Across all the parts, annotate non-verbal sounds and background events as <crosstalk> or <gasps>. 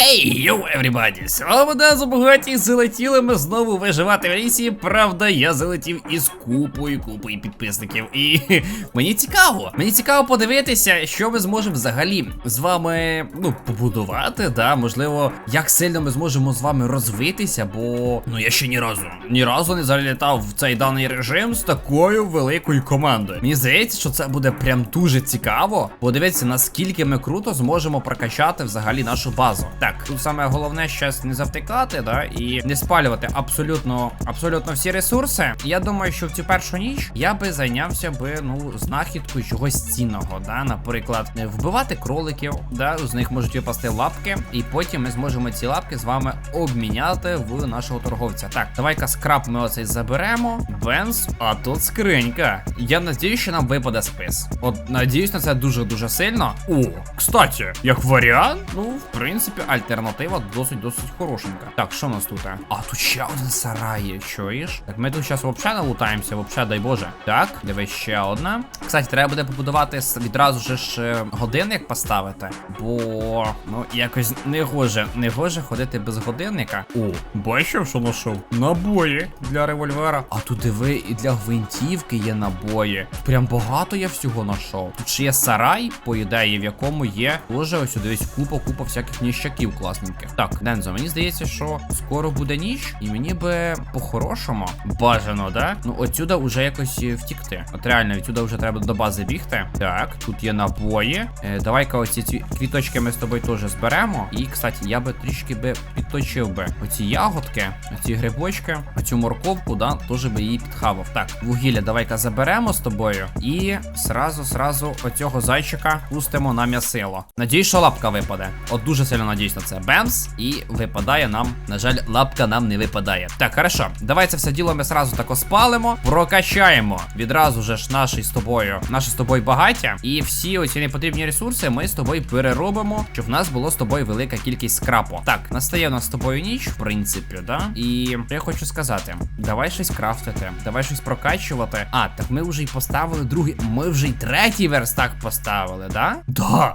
Хей, йоу, everybody! Свобода забагаті залетіли ми знову виживати в лісі. Правда, я залетів із купою, купою підписників. І <laughs> мені цікаво. Мені цікаво подивитися, що ми зможемо взагалі з вами ну, побудувати. Да, можливо, як сильно ми зможемо з вами розвитися, бо ну я ще ні разу ні разу не залітав в цей даний режим з такою великою командою. Мені здається, що це буде прям дуже цікаво. Подивитися, наскільки ми круто зможемо прокачати взагалі нашу базу. Так, тут саме головне щас не завтикати, да, і не спалювати абсолютно абсолютно всі ресурси. Я думаю, що в цю першу ніч я би зайнявся би ну знахідкою чогось цінного. Да, наприклад, вбивати кроликів, да, з них можуть випасти лапки, і потім ми зможемо ці лапки з вами обміняти в нашого торговця. Так, давай-ка скраб ми оцей заберемо. Бенз, а тут скринька. Я надіюсь, що нам випаде спис. От надіюсь на це дуже дуже сильно. О, кстати, як варіант, ну в принципі, альтернатива досить досить хорошенька. Так, що у нас тут? А тут ще один сарай є, чуєш? Так ми тут зараз взагалі не лутаємося, взагалі, дай Боже. Так, дивись ще одна. Кстати, треба буде побудувати відразу ж годинник поставити, бо ну якось не гоже, не гоже ходити без годинника. О, бачив, що знайшов? Набої для револьвера. А тут диви, і для гвинтівки є набої. Прям багато я всього знайшов. Тут ще є сарай, по ідеї, в якому є дуже ось дивись купа, купа всяких ніщаків класненьких. Так, Дензо, мені здається, що скоро буде ніч, і мені би по-хорошому бажано, да? Ну отсюда вже якось е, втікти. От реально, відсюди вже треба до бази бігти. Так, тут є набої. Е, давай-ка оці ці квіточки ми з тобою теж зберемо. І, кстати, я би трішки би підточив би оці ягодки, оці грибочки, оцю морковку, да, теж би її підхавав. Так, вугілля давай-ка заберемо з тобою. І сразу, сразу оцього зайчика пустимо на м'ясило. Надіюсь, що лапка випаде. От дуже сильно надіюсь це. Бемс. І випадає нам. На жаль, лапка нам не випадає. Так, хорошо. Давай це все діло ми сразу тако спалимо, прокачаємо відразу же ж наші з тобою, наше з тобою багаття. І всі оці непотрібні ресурси ми з тобою переробимо, щоб в нас було з тобою велика кількість скрапу. Так, настає у нас з тобою ніч, в принципі, да? І я хочу сказати: давай щось крафтити, давай щось прокачувати. А, так ми вже й поставили другий. Ми вже й третій верстак поставили, да? Да.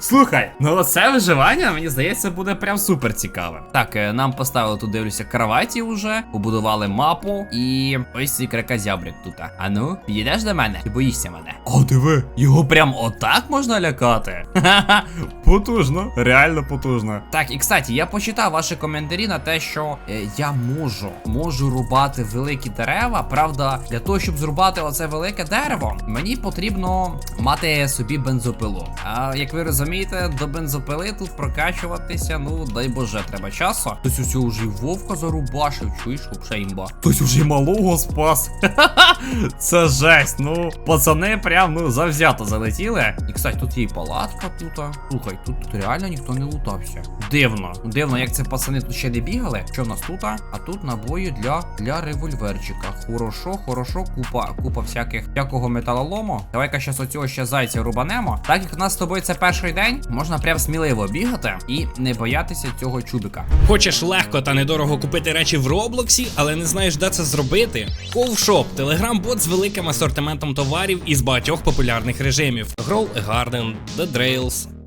Слухай, ну оце виживання, мені здається, буде прям супер цікаве. Так, е, нам поставили тут, дивлюся, кроваті вже, побудували мапу і ось цей кракозябрик тут. А ну, підійдеш до мене? Ти боїшся мене? О, диви, його прям отак можна лякати. Ха-ха, потужно, реально потужно. Так, і кстати, я почитав ваші коментарі на те, що е, я можу, можу рубати великі дерева. Правда, для того, щоб зрубати оце велике дерево, мені потрібно мати собі бензопилу. А як ви розумієте, до бензопили тут прокачуватися, ну дай боже, треба часу. Хтось усього вже вовка зарубашив, чуєш, вообще імба. Хтось уже малого спас. <laughs> Це жесть. Ну, пацани прям ну завзято залетіли. І кстати, тут є і палатка тут. Слухай, тут, тут реально ніхто не лутався. Дивно. Дивно, як це пацани тут ще не бігали. Що в нас тут? А тут набої для, для револьверчика. Хорошо, хорошо, купа, купа всяких всякого металолому. Давай-ка щас оцього ще зайця рубанемо. Так як у нас з тобою це перший день, можна прям сміливо бігати і не боятися цього чубика. Хочеш легко та недорого купити речі в Роблоксі, але не знаєш, де це зробити? Ковшоп телеграм-бот з великим асортиментом товарів із багатьох популярних режимів: Grow a Garden, The Drails,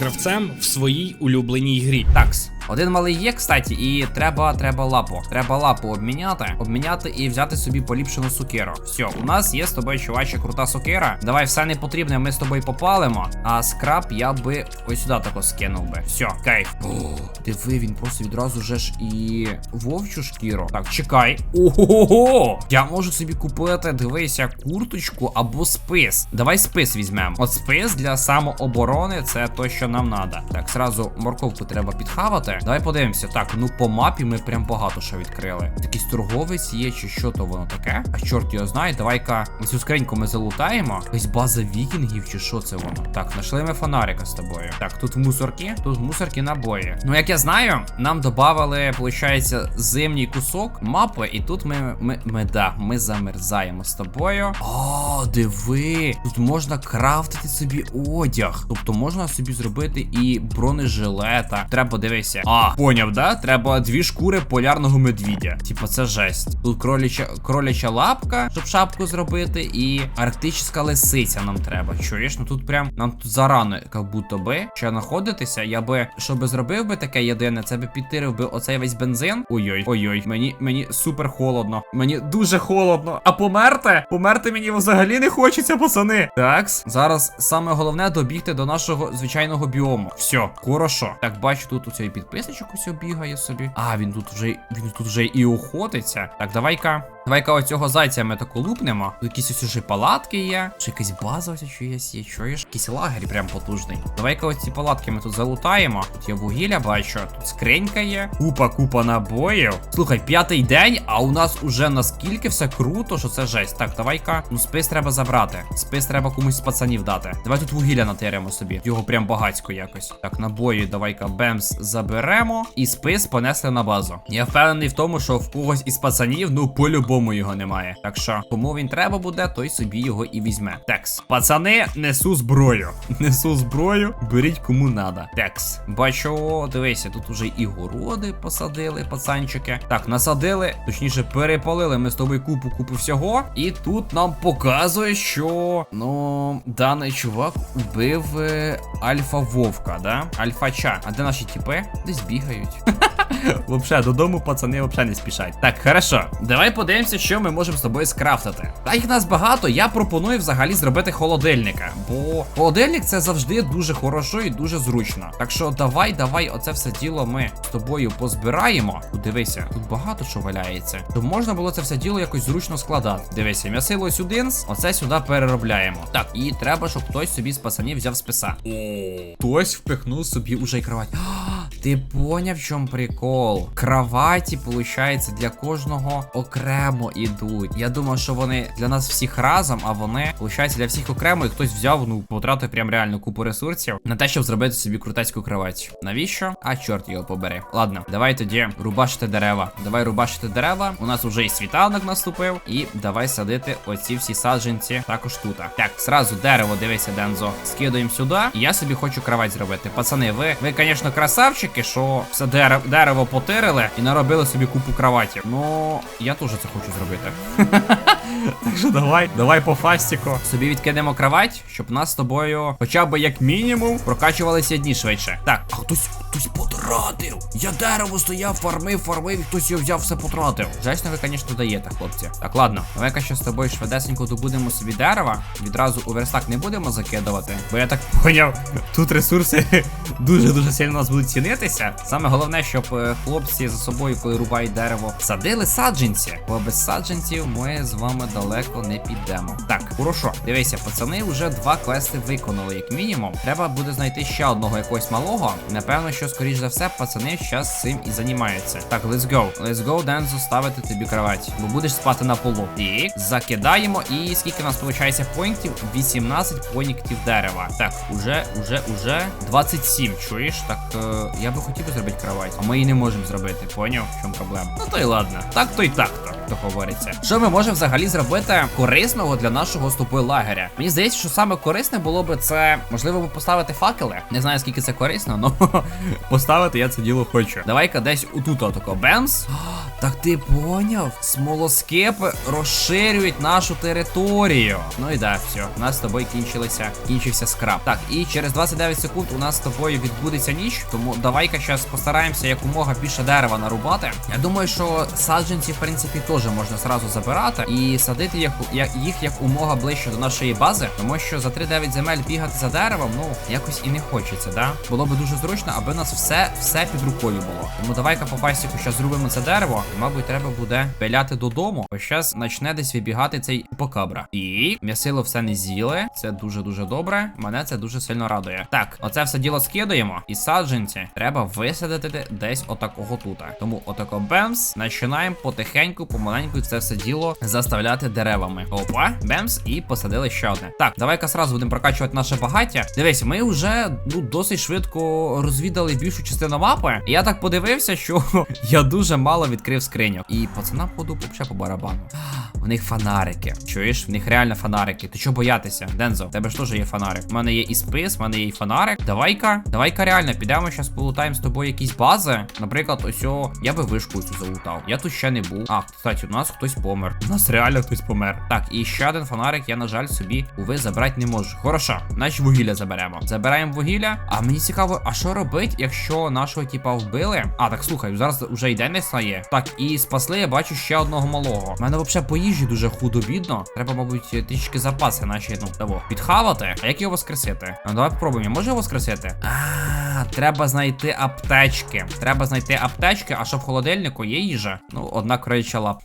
гравцем в своїй улюбленій грі. Такс. Один малий є, кстати, і треба, треба лапу. Треба лапу обміняти, обміняти і взяти собі поліпшену сукеру. Все, у нас є з тобою, чуваче, крута сукера. Давай все непотрібне, ми з тобою попалимо. А скраб я би ось сюди тако скинув би. Все, кайф. О, диви, він просто відразу же ж і вовчу шкіру. Так, чекай. Ого! Я можу собі купити, дивися, курточку або спис. Давай спис візьмемо. От спис для самооборони це то, що нам треба. Так, зразу морковку треба підхавати. Давай подивимося. Так, ну по мапі ми прям багато що відкрили. Якийсь торговець є, чи що то воно таке? А чорт його знає. Давай-ка цю скриньку ми залутаємо. Якась база вікінгів, чи що це воно? Так, знайшли ми фонарика з тобою. Так, тут мусорки, тут мусорки набої. Ну, як я знаю, нам додавали, виходить, зимній кусок мапи, і тут ми, ми, ми, да, ми замерзаємо з тобою. О, диви! Тут можна крафтити собі одяг. Тобто можна собі зробити і бронежилета. Треба дивися. А, поняв, да? Треба дві шкури полярного медвідя. Типа, це жесть. Тут кроляча, кроляча лапка, щоб шапку зробити, і арктична лисиця нам треба. Чуєш? Ну тут прям нам тут зарано, як будто би, ще знаходитися. Я би, що би зробив би таке єдине, це би підтирив би оцей весь бензин. Ой-ой, ой-ой, мені, мені супер холодно. Мені дуже холодно. А померти? Померти мені взагалі не хочеться, пацани. Такс, зараз саме головне добігти до нашого звичайного біому. Все, хорошо. Так, бачу, тут у цей підписочок ось бігає собі. А, він тут вже він тут вже і охотиться. Так, давай-ка. Давай-ка оцього зайця ми таку лупнемо. Тут якісь ось уже палатки є. Ще якась база ось чиєсь є. Чуєш? Якийсь лагерь прям потужний. Давай-ка оці палатки ми тут залутаємо. Тут є вугілля, бачу. Тут скринька є. Купа, купа набоїв. Слухай, п'ятий день, а у нас уже наскільки все круто, що це жесть. Так, давай-ка. Ну, спис треба забрати. Спис треба комусь з пацанів дати. Давай тут вугілля натеремо собі. Його прям багацько якось. Так, набої, давай-ка бемс заберемо. І спис понесли на базу. Я впевнений в тому, що в когось із пацанів, ну, по-любому його немає. Так що, кому він треба буде, той собі його і візьме. Текс. Пацани, несу зброю. <laughs> Несу зброю, беріть кому надо. Текс. Бачу, дивися, тут уже і городи посадили, пацанчики. Так, насадили, точніше, перепалили ми з тобою купу купу всього. І тут нам показує, що ну, даний чувак убив е, Альфа Вовка, да? Альфача. А де наші тіпи? Десь бігають. <laughs> Вообще, додому пацани вообще не спішать. Так, хорошо. Давай подивимося, що ми можемо з тобою скрафтити. Так як нас багато, я пропоную взагалі зробити холодильника. Бо холодильник це завжди дуже хорошо і дуже зручно. Так що давай, давай, оце все діло ми з тобою позбираємо. Дивися, тут багато що валяється. То можна було це все діло якось зручно складати. Дивися, м'ясило сюди, оце сюди переробляємо. Так, і треба, щоб хтось собі з пацанів взяв списа. Хтось впихнув собі уже й кровать. Ти поняв, в чому прикол? Кроваті, виходить, для кожного окремо ідуть. Я думав, що вони для нас всіх разом, а вони, виходить, для всіх окремо, і хтось взяв, ну, потратив прям реально купу ресурсів на те, щоб зробити собі крутецьку кровать. Навіщо? А чорт його побери. Ладно, давай тоді рубашити дерева. Давай рубашити дерева. У нас вже і світанок наступив. І давай садити оці всі саджанці також тут. Так, сразу дерево, дивися, Дензо. Скидуємо сюди. І я собі хочу кровать зробити. Пацани, ви, ви, звісно, красавчики, що все дерево, дерево потирили і наробили собі купу кроватів. Ну, я теж це хочу зробити. <laughs> Так що давай, давай по фастіку. Собі відкинемо кровать, щоб нас з тобою, хоча б як мінімум, прокачувалися дні швидше. Так, а хтось, хтось потратив. Я дерево стояв, фармив, фармив, і хтось його взяв, все потратив. Жесть, ви, звісно, даєте, хлопці. Так, ладно, давай-ка ще з тобою швидесенько добудемо собі дерева. Відразу у верстак не будемо закидувати. Бо я так <laughs> поняв, тут ресурси <laughs> дуже-дуже сильно нас будуть цінитися. Саме головне, щоб е, хлопці за собою, коли рубають дерево, садили саджанці. Бо без саджанців ми з вами далеко не підемо. Так, хорошо. Дивися, пацани вже два квести виконали, як мінімум. Треба буде знайти ще одного якогось малого. Напевно, що скоріш за все, пацани зараз цим і займаються. Так, let's go. Let's go, Дензо, ставити тобі кровать. Бо будеш спати на полу. Так, закидаємо. І скільки у нас виходить поінтів? 18 поінтів дерева. Так, уже, уже, уже 27. Чуєш? Так, е, я би хотів зробити кровать. А ми її не можемо зробити. Поняв? В чому проблема? Ну то й ладно. Так то й так то. То говориться. Що ми можемо взагалі зробити корисного для нашого з лагеря? Мені здається, що саме корисне було би це, можливо, би поставити факели. Не знаю, скільки це корисно, але <laughs> поставити я це діло хочу. Давай-ка десь отут отако бемс. Так ти поняв? Смолоскипи розширюють нашу територію. Ну і да, все. У нас з тобою кінчилися, кінчився скраб. Так, і через 29 секунд у нас з тобою відбудеться ніч. Тому давай-ка зараз постараємося якомога більше дерева нарубати. Я думаю, що саджанці, в принципі, теж можна зразу забирати і садити. їх, як, їх як умога ближче до нашої бази, тому що за 3-9 земель бігати за деревом, ну якось і не хочеться, да? Було би дуже зручно, аби нас все, все під рукою було. Тому давай-ка по фастіку зараз зробимо це дерево, мабуть, треба буде пиляти додому. Ось зараз почне десь вибігати цей покабра. І м'ясило все не з'їли. Це дуже дуже добре. Мене це дуже сильно радує. Так, оце все діло скидаємо. І саджанці треба висадити десь отакого тута. Тому отако бемс. Починаємо потихеньку, помаленьку це все діло заставляти деревами. Опа, бемс, і посадили ще одне. Так, давай-ка сразу будемо прокачувати наше багаття. Дивись, ми вже ну досить швидко розвідали більшу частину мапи. І я так подивився, що <laughs> я дуже мало відкрив скриньок. І пацанам ходу взагалі по барабану. <gasps> У них фонарики. Чуєш? В них реально фонарики. Ти чого боятися? Дензо, в тебе ж теж є фонарик. У мене є і спис, в мене є і фонарик. Давай-ка, давай-ка реально підемо зараз полутаємо з тобою якісь бази. Наприклад, ось о, я би вишку цю залутав. Я тут ще не був. А, кстати, у нас хтось помер. У нас реально хтось помер. Так, і ще один фонарик, я, на жаль, собі уви забрати не можу. Хорошо, значить вугілля заберемо. Забираємо вугілля. А мені цікаво, а що робить, якщо нашого типа вбили? А, так слухай, зараз вже й день не стає. Так, і спасли, я бачу ще одного малого. У мене взагалі по їжі дуже худо-бідно. Треба, мабуть, трішки запаси наші, ну, того, підхавати. А як його воскресити? Ну, давай попробуємо. Може його воскресити? Треба знайти аптечки. Треба знайти аптечки, а що в холодильнику є їжа? Ну, одна кроляча лап.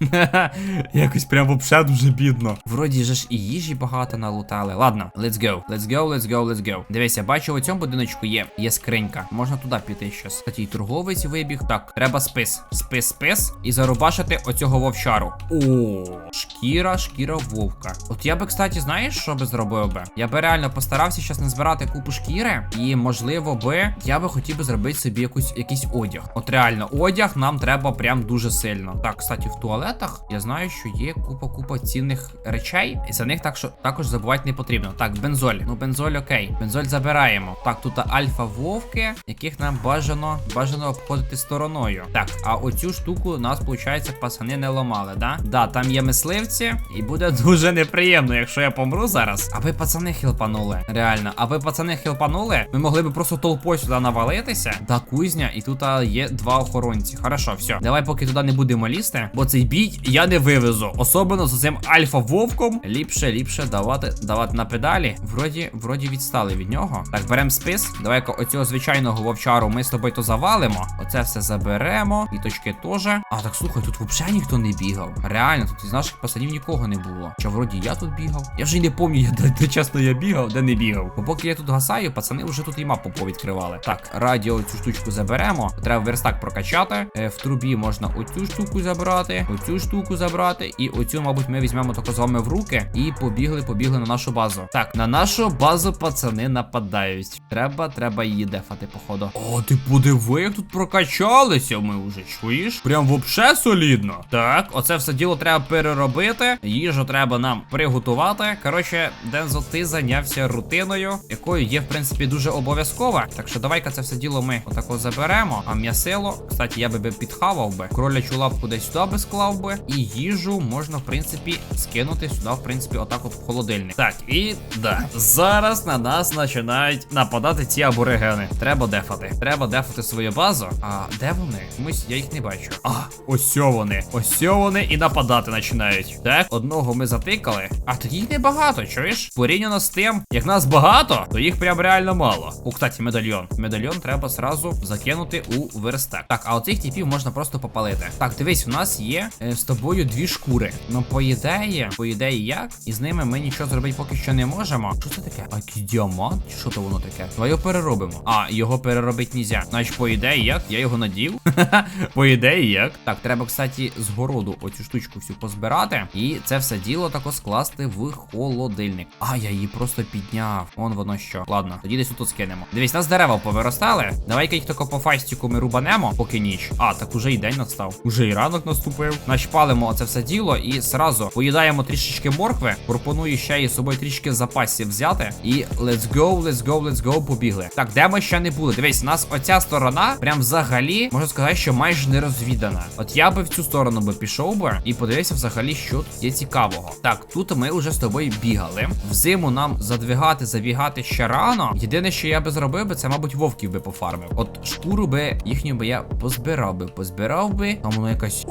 <laughs> Якось прям вообще дуже бідно. Вроді же ж і їжі багато налутали. Ладно, let's go. Let's go, let's go, let's go. Дивися, бачу, у цьому будиночку є. Є скринька. Можна туди піти щас. Кстати, торговець вибіг. Так, треба спис. Спис, спис. І зарубашити оцього вовчару. О, шкіра, шкіра вовка. От я би, кстати, знаєш, що би зробив би? Я би реально постарався зараз не збирати купу шкіри. І можливо би я би хотів би зробити собі якусь якийсь одяг. От реально, одяг нам треба прям дуже сильно. Так, кстати, в туалетах я знаю, що є купа-купа цінних речей, і за них так що також забувати не потрібно. Так, бензоль. Ну, бензоль окей. Бензоль забираємо. Так, тут альфа вовки, яких нам бажано бажано обходити стороною. Так, а оцю штуку нас, виходить, пацани не ламали, да? Да, там є мисливці, і буде <laughs> дуже неприємно, якщо я помру зараз. Аби пацани хілпанули. Реально, аби пацани хілпанули, ми могли би просто толпою сюди навалитися. Да, кузня, і тут є два охоронці. Хорошо, все. Давай, поки туди не будемо лізти, бо цей бій я не вивезу. Особливо з цим альфа-вовком. Ліпше, ліпше давати, давати на педалі. Вроді, вроді відстали від нього. Так, беремо спис. Давай-ка оцього звичайного вовчару ми з тобою то завалимо. Оце все заберемо. І точки теж. А так слухай, тут взагалі ніхто не бігав. Реально, тут із наших пацанів нікого не було. Чи вроді я тут бігав? Я вже й не пам'ятаю, де, де чесно я бігав, де не бігав. Бо поки я тут гасаю, пацани вже тут і мапу повідкривали. Так, радіо цю штучку заберемо. Треба верстак прокачати. Е, в трубі можна оцю штуку забрати, оцю штуку забрати. І оцю, мабуть, ми візьмемо тако з вами в руки і побігли, побігли на нашу базу. Так, на нашу базу пацани нападають. Треба, треба її дефати, походу. О, ти подиви, як тут прокачалися ми вже, чуєш? Прям вообще солідно. Так, оце все діло треба переробити. Їжу треба нам приготувати. Коротше, Дензо, ти зайнявся рутиною, якою є, в принципі, дуже обов'язкова. Так що давай-ка це все діло ми отако заберемо. А м'ясило, кстати, я би підхавав би. Кролячу лапку десь сюди би склав би. І їжу можна, в принципі, скинути сюди, в принципі, отак от в холодильник. Так, і да. Зараз на нас починають нападати ці аборигени. Треба дефати. Треба дефати свою базу. А де вони? Чомусь я їх не бачу. А, ось вони. Ось вони і нападати починають. Так, одного ми затикали. А тоді їх небагато, чуєш? Порівняно з тим, як нас багато, то їх прям реально мало. О, кстати, медальйон. Медальйон треба сразу закинути у верстак. Так, а оцих типів можна просто попалити. Так, дивись, у нас є е, з тобою дві шкури. Ну, по ідеї, по ідеї, як? І з ними ми нічого зробити поки що не можемо. Що це таке? А який діамант? Що то воно таке? Давай його переробимо. А, його переробити нельзя. Значить, по ідеї, як? Я його надів. <laughs> по ідеї, як? Так, треба, кстати, з городу оцю штучку всю позбирати. І це все діло тако скласти в холодильник. А, я її просто підняв. Вон воно що. Ладно, тоді десь тут скинемо. Дивись, нас дерева повиростали. Давай-ка їх тако по фастіку ми рубанемо, поки ніч. А, так уже і день настав. Уже і ранок наступив. Значить, палимо оце все діло і сразу поїдаємо трішечки моркви. Пропоную ще із собою трішки запасів взяти. І let's go, let's go, let's go, побігли. Так, де ми ще не були? Дивись, у нас оця сторона, прям взагалі, можна сказати, що майже не розвідана. От я би в цю сторону би пішов би і подивився взагалі, що тут є цікавого. Так, тут ми вже з тобою бігали. Взиму нам задвигати, забігати ще рано. Єдине, що я би зробив би, це, мабуть, вовків би пофармив. От шкуру би їхню би я позбирав би, позбирав би. Там воно якась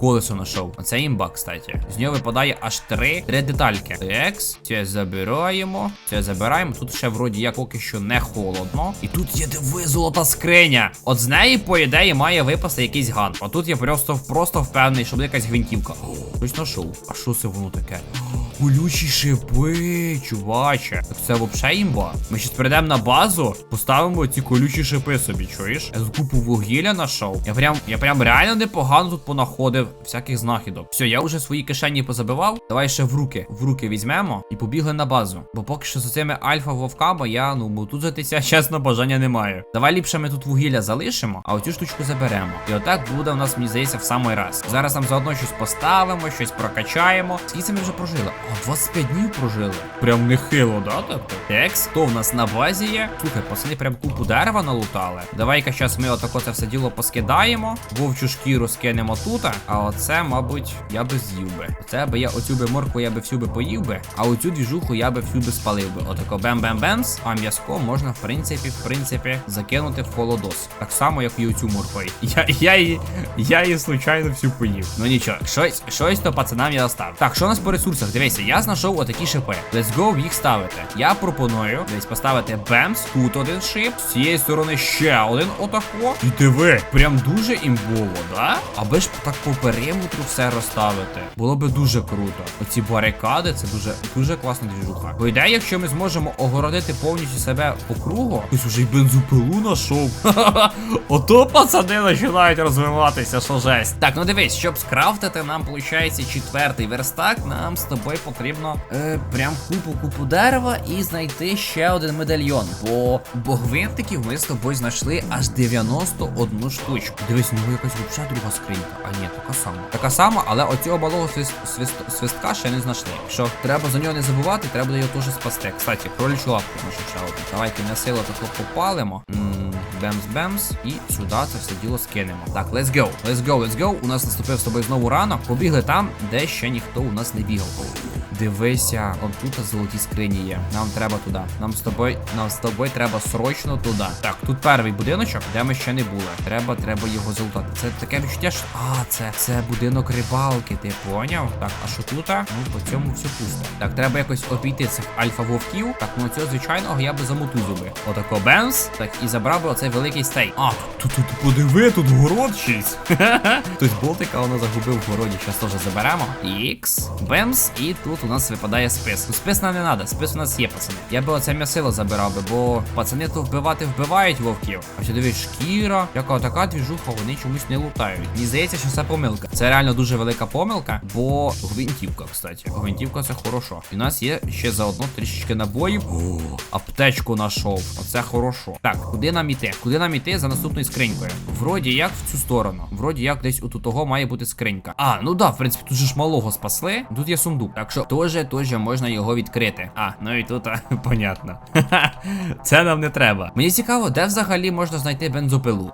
колесо знайшов. Оце імба, кстати. З нього випадає аж три, три детальки. Екс, це забираємо. Це забираємо. Тут ще вроді як поки що не холодно. І тут є диви золота скриня. От з неї, по ідеї, має випасти якийсь ган. А тут я просто, просто впевнений, що буде якась гвинтівка. О, Хтось знайшов. А що це воно таке? Колючі шипи, чуваче. Це взагалі імба. Ми щас перейдемо на базу, поставимо ці колючі шипи собі, чуєш? Я купу вугілля знайшов. Я прям, я прям реально непогано тут понаходив всяких знахідок. Все, я вже свої кишені позабивав. Давай ще в руки. В руки візьмемо і побігли на базу. Бо поки що з цими альфа вовками я, ну, мотузитися, <laughs> чесно, бажання не маю. Давай ліпше ми тут вугілля залишимо, а оцю штучку заберемо. І отак буде у нас, мені здається, в самий раз. Зараз нам заодно щось поставимо, щось прокачаємо. Скільки ми вже прожили? О, 25 днів прожили. Прям нехило, да, тобто? Текс, хто в нас на базі є? Слухай, пацани прям купу дерева налутали. Давай-ка зараз ми отако це все діло поскидаємо. Вовчу шкіру скинемо тут. А оце, мабуть, я би з'їв би. Оце би я оцю би морку я би всю би поїв би, а оцю двіжуху я би всю би спалив би. Отако бем-бем-бемс, а м'язко можна, в принципі, в принципі, закинути в холодос. Так само, як і оцю моркву. Я, я її, я її случайно всю поїв. Ну нічого, щось, щось то пацанам я оставив. Так, що у нас по ресурсах? Дивися, я знайшов отакі шипи. Let's go їх ставити. Я пропоную десь поставити бемс, тут один шип, з цієї сторони ще один отако. І диви, прям дуже імбово, да? Аби ж так по периметру все розставити. Було би дуже круто. Оці барикади це дуже дуже класна двіжуха. По ідеї, якщо ми зможемо огородити повністю себе по кругу, хтось уже й бензопилу знайшов. <laughs> Ото пацани починають розвиватися, що жесть. Так, ну дивись, щоб скрафтити нам, виходить, четвертий верстак, нам з тобою потрібно е, прям купу купу дерева і знайти ще один медальйон. Бо, бо гвинтиків ми з тобою знайшли аж 91 штучку. Дивись, ну якась взагалі друга скринька. А ні, така сама. Така сама, але оцього малого свист, свист, свистка ще не знайшли. Що треба за нього не забувати, треба його теж спасти. Кстати, кролічу лапку нашу ще одну. Давайте на силу тако попалимо. Бемс-бемс. І сюди це все діло скинемо. Так, let's go. Let's go, let's go. У нас наступив з тобою знову ранок. Побігли там, де ще ніхто у нас не бігав. Дивися, от тут золоті скрині є. Нам треба туди. Нам з тобою, нам з тобою треба срочно туди. Так, тут перший будиночок, де ми ще не були. Треба, треба його залутати. Це таке відчуття, що. А, це, це будинок рибалки, ти поняв? Так, а що тут? Ну, по цьому все пусто. Так, треба якось обійти цих альфа-вовків. Так, ну цього звичайного я би замотузив би. Отако бенз. Так, і забрав би оцей великий стейк. А, тут, тут подиви, тут город чийсь. Хтось <laughs> болтика воно загубив в городі. Щас теж заберемо. Ікс, бемс, і тут нас випадає спис. Ну, спис нам не треба, спис у нас є, пацани. Я би оце м'ясило забирав би, бо пацани то вбивати вбивають вовків. А що дивись, шкіра, яка така двіжуха, вони чомусь не лутають. Мені здається, що це помилка. Це реально дуже велика помилка, бо гвинтівка, кстати. Гвинтівка це хорошо. І у нас є ще заодно трішечки набоїв. О, аптечку знайшов. Оце хорошо. Так, куди нам іти? Куди нам іти за наступною скринькою? Вроді як в цю сторону. Вроді як десь у того має бути скринька. А, ну да, в принципі, тут же ж малого спасли. Тут є сундук. Так що теж, теж можна його відкрити. А, ну і тут, а, <laughs> понятно. <laughs> Це нам не треба. Мені цікаво, де взагалі можна знайти бензопилу.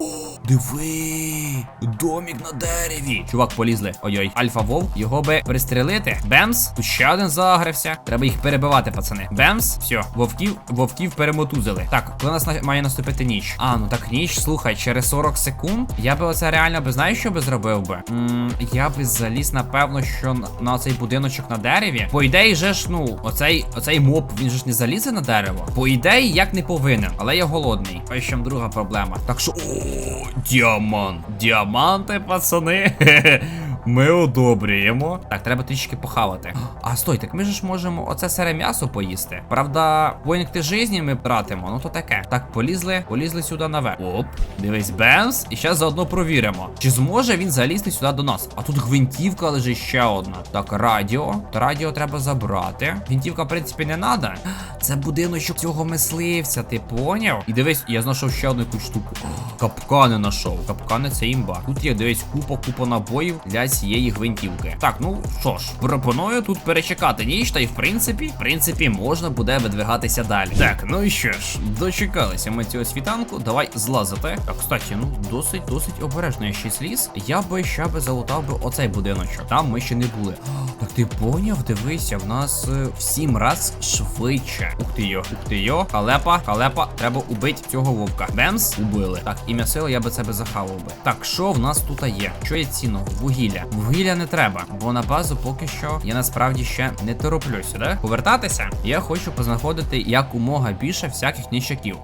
Диви, домік на дереві. Чувак, полізли. Ой-ой, альфа вовк, його би пристрелити. Бемс, тут ще один загрився. Треба їх перебивати, пацани. Бемс, все, вовків, вовків перемотузили. Так, коли нас на- має наступити ніч. А, ну так ніч, слухай, через 40 секунд. Я би оце реально би знаєш, що би зробив би? м я би заліз, напевно, що на цей будиночок на дереві. По ідеї, же ж, ну, оцей, оцей моб, він же ж не залізе на дерево. По ідеї, як не повинен, але я голодний. Ось ще друга проблема. Так що. О, діамант. Діаманти, пацани. <laughs> Ми одобрюємо. Так, треба трішки похавати. А стой, так ми ж можемо оце сере м'ясо поїсти. Правда, поінкти житті ми тратимо, ну то таке. Так, полізли, полізли сюди наверх. Оп, дивись, бенз. І зараз заодно провіримо. Чи зможе він залізти сюди до нас? А тут гвинтівка лежить ще одна. Так, радіо. Радіо треба забрати. Гвинтівка, в принципі, не треба. Це будиночок цього мисливця, ти поняв? І дивись, я знайшов ще одну якусь штуку. Капкани знайшов. Капкани це імба. Тут є, дивись, купа, купа набоїв для цієї гвинтівки. Так, ну що ж, пропоную тут перечекати ніч, та й в принципі, в принципі, можна буде видвигатися далі. Так, ну і що ж, дочекалися ми цього світанку. Давай злазити. Так, кстати, ну досить, досить обережно я ще сліз. Я би ще би залутав би оцей будиночок. Там ми ще не були. Так ти поняв? Дивися, в нас е, в сім раз швидше. Ух ти йо, ух ти йо. Халепа, халепа, треба убити цього вовка. Бемс, убили. Так, ім'я сили я би це би захавав би. Так, що в нас тут є? Що є цінного? Вугілля. Вугілля не треба, бо на базу поки що я насправді ще не тороплюся, да? Повертатися? Я хочу познаходити якомога більше всяких ніщаків.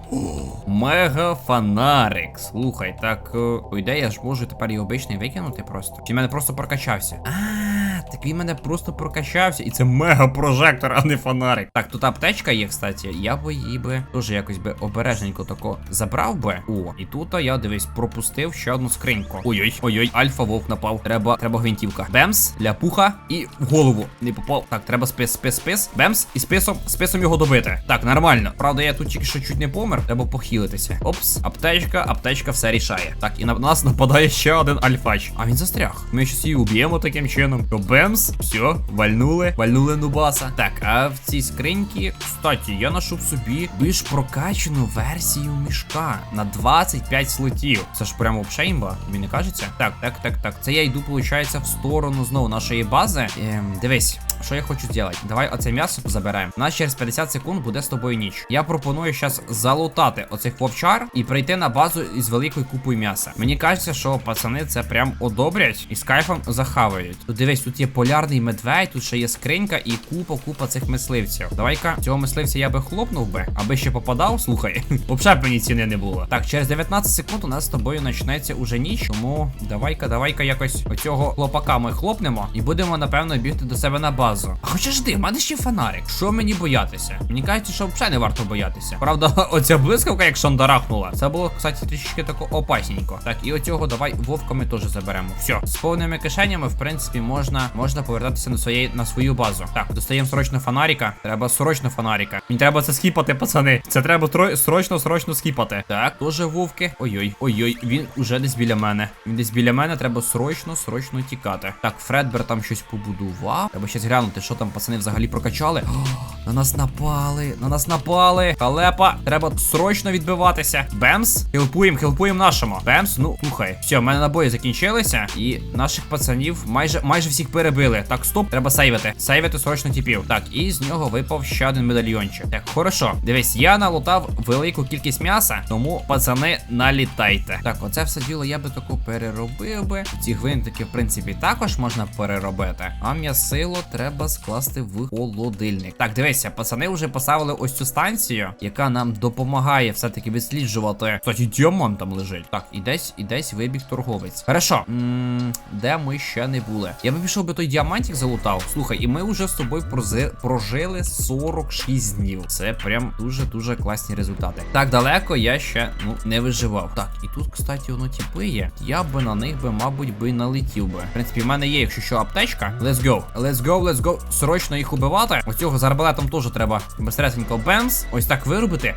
Мега фонарик. Слухай, так е, по ідеї я ж можу тепер і обичний викинути просто. Чи мене просто прокачався? А, він мене просто прокачався. І це мега прожектор, а не фонарик. Так, тут аптечка є, кстати. Я би її би теж якось би обережненько тако забрав би. О, і тут я дивись, пропустив ще одну скриньку. Ой-ой, ой-ой, альфа вовк напав. Треба, треба гвинтівка. Бемс, ляпуха і в голову. Не попав. Так, треба спис, спис, спис. Бемс і списом, списом його добити. Так, нормально. Правда, я тут тільки що чуть не помер. Треба похилитися. Опс, аптечка, аптечка все рішає. Так, і на нас нападає ще один альфач. А він застряг. Ми щось її уб'ємо таким чином. То бемс, все, вальнули, вальнули нубаса. Так, а в цій скриньці, кстати, я ношу собі більш прокачану версію мішка на 25 слотів. Це ж прямо обшеймба, мені не кажеться? Так, так, так, так. Це я йду, виходить, в сторону знову нашої бази. Ем, дивись. Що я хочу зробити? Давай оце м'ясо заберемо. У нас через 50 секунд буде з тобою ніч. Я пропоную зараз залутати оцих вовчар і прийти на базу із великою купою м'яса. Мені кажеться, що пацани це прям одобрять і з кайфом захавають. Тут дивись, тут є полярний медведь, тут ще є скринька і купа, купа цих мисливців. Давай-ка цього мисливця я би хлопнув би, аби ще попадав. Слухай, <laughs> б мені ціни не було. Так, через 19 секунд у нас з тобою почнеться уже ніч. Тому давай-ка, давай-ка якось оцього хлопака ми хлопнемо і будемо, напевно, бігти до себе на базу. А хоча жди, в мене ще фонарик. Що мені боятися? Мені кажеться, що взагалі не варто боятися. Правда, <laughs> оця блискавка, як шандарахнула, це було, кстати, трішки тако опасненько. Так, і оцього давай вовка ми теж заберемо. Все, з повними кишенями, в принципі, можна можна повертатися на своєї на свою базу. Так, достаємо срочно фонарика. Треба срочно фонарика. Мені треба це скіпати, пацани. Це треба тро... срочно, срочно скіпати. Так, теж вовки. Ой-ой, ой-ой, він уже десь біля мене. Він десь біля мене, треба срочно, срочно тікати. Так, Фредбер там щось побудував. Треба щось глянути, що там пацани взагалі прокачали. О, на нас напали, на нас напали. Халепа, треба срочно відбиватися. Бемс, хелпуємо, хелпуємо нашому. Бемс, ну слухай. Все, в мене набої закінчилися. І наших пацанів майже майже всіх перебили. Так, стоп, треба сейвити. Сейвити срочно тіпів. Так, і з нього випав ще один медальйончик. Так, хорошо. Дивись, я налутав велику кількість м'яса, тому пацани налітайте. Так, оце все діло я би таку переробив би. Ці гвинтики, в принципі, також можна переробити. А м'ясило треба скласти в холодильник. Так, дивися, пацани вже поставили ось цю станцію, яка нам допомагає все-таки відсліджувати. Кстати, діамант там лежить. Так, і десь, і десь вибіг торговець. Хорошо. де ми ще не були? Я би пішов би той діамантик залутав. Слухай, і ми вже з тобою прожили 46 днів. Це прям дуже-дуже класні результати. Так далеко я ще ну не виживав. Так, і тут, кстати, воно тіпи є. Я би на них би, мабуть, би налетів би. В принципі, в мене є, якщо що, аптечка. Let's go. Let's go, let's go. Срочно їх убивати. Оцього з арбалетом теж треба Безсередненько бенз. Ось так виробити.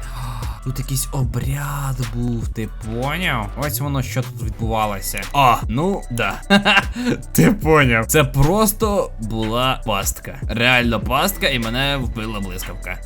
Тут якийсь обряд був, ти поняв? Ось воно що тут відбувалося. А, ну да. <laughs> ти поняв. Це просто була пастка. Реально пастка, і мене вбила блискавка.